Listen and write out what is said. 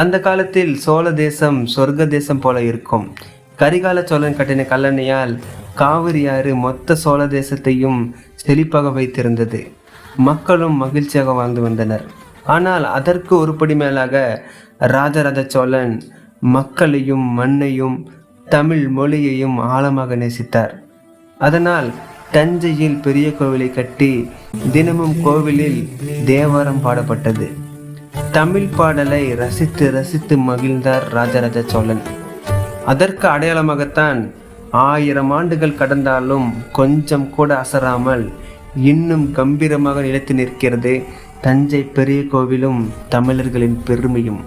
அந்த காலத்தில் சோழ தேசம் சொர்க்க தேசம் போல இருக்கும். கரிகால சோழன் கட்டின கல்லணையால் காவிரி ஆறு மொத்த சோழ தேசத்தையும் செழிப்பாக வைத்திருந்தது. மக்களும் மகிழ்ச்சியாக வாழ்ந்து வந்தனர். ஆனால் அதற்கு ஒருபடி மேலாக ராஜராஜ சோழன் மக்களையும் மண்ணையும் தமிழ் மொழியையும் ஆழமாக நேசித்தார். அதனால் தஞ்சையில் பெரிய கோவிலை கட்டி தினமும் கோவிலில் தேவாரம் பாடப்பட்டது. தமிழ் பாடலை ரசித்து ரசித்து மகிழ்ந்தார் ராஜராஜ சோழன். அதற்கு அடையாளமாகத்தான் ஆயிரம் ஆண்டுகள் கடந்தாலும் கொஞ்சம் கூட அசராமல் இன்னும் கம்பீரமாக நிலைத்து நிற்கிறது தஞ்சை பெரிய கோவிலும் தமிழர்களின் பெருமையும்.